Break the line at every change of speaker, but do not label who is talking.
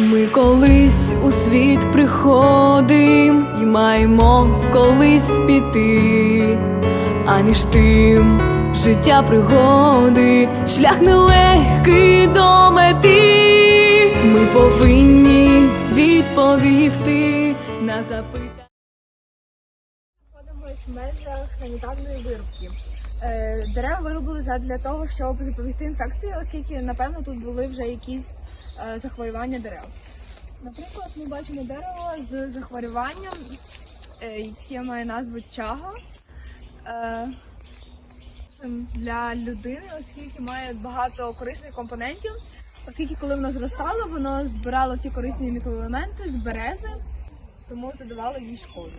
Ми колись у світ приходим і маємо колись піти, а між тим життя пригоди, шлях нелегкий до мети. Ми повинні відповісти на запитання.
в межах санітарної вирубки. Е, Дерева вирубили задля того, щоб запобігти інфекції, оскільки, напевно, тут були вже якісь захворювання дерев. Наприклад, ми бачимо дерево з захворюванням, е, яке має назву чага. Е, Для людини, оскільки має багато корисних компонентів, оскільки коли воно зростало, воно збирало всі корисні мікроелементи з берези, тому це давало їй шкоду.